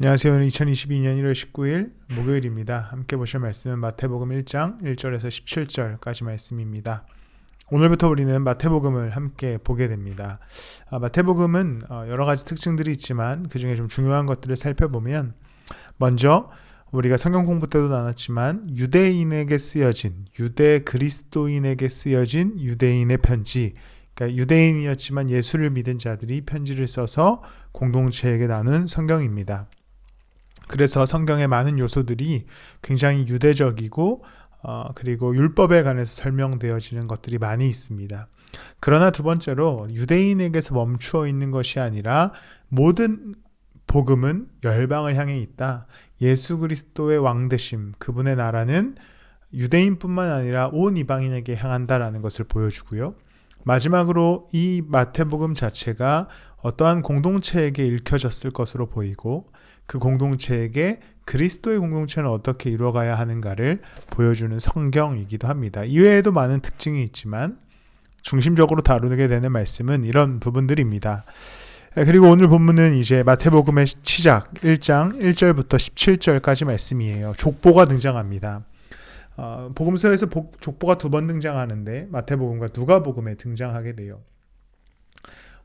안녕하세요. 오늘 2022년 1월 19일 목요일입니다. 함께 보실 말씀은 마태복음 1장 1절에서 17절까지 말씀입니다. 오늘부터 우리는 마태복음을 함께 보게 됩니다. 아, 마태복음은 어, 여러 가지 특징들이 있지만 그 중에 좀 중요한 것들을 살펴보면 먼저 우리가 성경 공부 때도 나눴지만 유대인에게 쓰여진 유대 그리스도인에게 쓰여진 유대인의 편지 그러니까 유대인이었지만 예수를 믿은 자들이 편지를 써서 공동체에게 나눈 성경입니다. 그래서 성경의 많은 요소들이 굉장히 유대적이고 어, 그리고 율법에 관해서 설명되어지는 것들이 많이 있습니다. 그러나 두 번째로 유대인에게서 멈추어 있는 것이 아니라 모든 복음은 열방을 향해 있다. 예수 그리스도의 왕대심, 그분의 나라는 유대인뿐만 아니라 온 이방인에게 향한다라는 것을 보여주고요. 마지막으로 이 마태복음 자체가 어떠한 공동체에게 읽혀졌을 것으로 보이고 그 공동체에게 그리스도의 공동체는 어떻게 이루어가야 하는가를 보여주는 성경이기도 합니다. 이외에도 많은 특징이 있지만 중심적으로 다루게 되는 말씀은 이런 부분들입니다. 그리고 오늘 본문은 이제 마태복음의 시작 1장 1절부터 17절까지 말씀이에요. 족보가 등장합니다. 어, 복음서에서 복, 족보가 두 번 등장하는데 마태복음과 누가복음에 등장하게 돼요.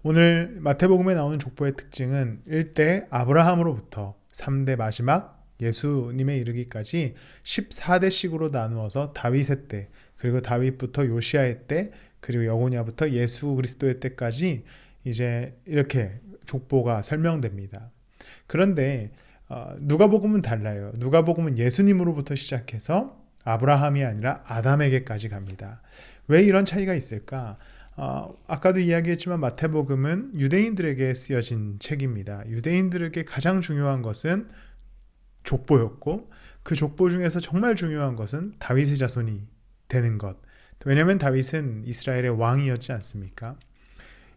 오늘 마태복음에 나오는 족보의 특징은 1대 아브라함으로부터 3대 마지막 예수님에 이르기까지 14대씩으로 나누어서 다윗의 때 그리고 다윗부터 요시아의 때 그리고 여고냐부터 예수 그리스도의 때까지 이제 이렇게 족보가 설명됩니다. 그런데 어, 누가복음은 달라요. 누가복음은 예수님으로부터 시작해서 아브라함이 아니라 아담에게까지 갑니다. 왜 이런 차이가 있을까? 어, 아까도 이야기했지만 마태복음은 유대인들에게 쓰여진 책입니다. 유대인들에게 가장 중요한 것은 족보였고 그 족보 중에서 정말 중요한 것은 다윗의 자손이 되는 것. 왜냐하면 다윗은 이스라엘의 왕이었지 않습니까?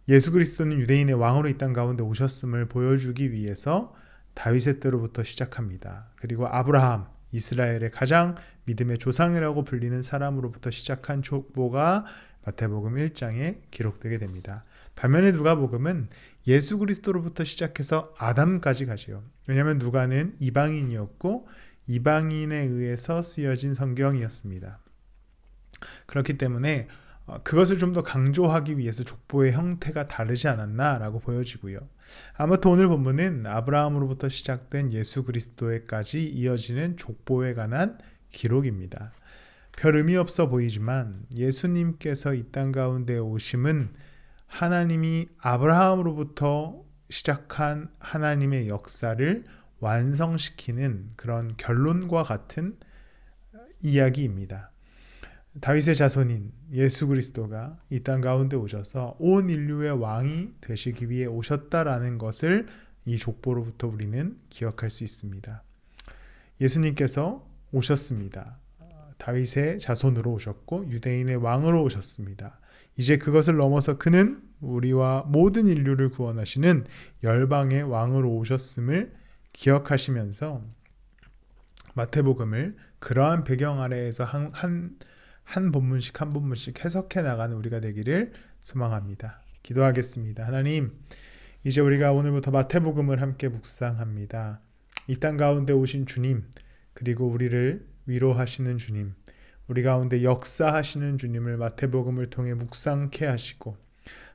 예수 그리스도는 유대인의 왕으로 이 땅 가운데 오셨음을 보여주기 위해서 다윗의 때로부터 시작합니다. 그리고 아브라함, 이스라엘의 가장 믿음의 조상이라고 불리는 사람으로부터 시작한 족보가 마태복음 1장에 기록되게 됩니다. 반면에 누가복음은 예수 그리스도로부터 시작해서 아담까지 가지요. 왜냐하면 누가는 이방인이었고 이방인에 의해서 쓰여진 성경이었습니다. 그렇기 때문에 어, 그것을 좀 더 강조하기 위해서 족보의 형태가 다르지 않았나라고 보여지고요. 아무튼 오늘 본문은 아브라함으로부터 시작된 예수 그리스도에까지 이어지는 족보에 관한 기록입니다. 별 의미 없어 보이지만 예수님께서 이 땅 가운데 오심은 하나님이 아브라함으로부터 시작한 하나님의 역사를 완성시키는 그런 결론과 같은 이야기입니다. 다윗의 자손인 예수 그리스도가 이 땅 가운데 오셔서 온 인류의 왕이 되시기 위해 오셨다라는 것을 이 족보로부터 우리는 기억할 수 있습니다. 예수님께서 오셨습니다. 다윗의 자손으로 오셨고 유대인의 왕으로 오셨습니다. 이제 그것을 넘어서 그는 우리와 모든 인류를 구원하시는 열방의 왕으로 오셨음을 기억하시면서 마태복음을 그러한 배경 아래에서 한, 한, 한 본문씩 한 본문씩 해석해 나가는 우리가 되기를 소망합니다. 기도하겠습니다. 하나님, 이제 우리가 오늘부터 마태복음을 함께 묵상합니다. 이 땅 가운데 오신 주님, 그리고 우리를 위로하시는 주님, 우리 가운데 역사하시는 주님을 마태복음을 통해 묵상케 하시고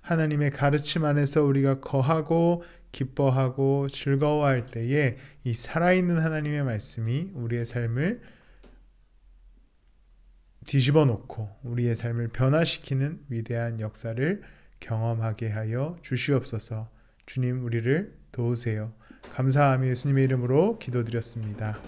하나님의 가르침 안에서 우리가 거하고 기뻐하고 즐거워할 때에 이 살아있는 하나님의 말씀이 우리의 삶을 뒤집어 놓고 우리의 삶을 변화시키는 위대한 역사를 경험하게 하여 주시옵소서. 주님 우리를 도우세요. 감사하며 예수님의 이름으로 기도드렸습니다.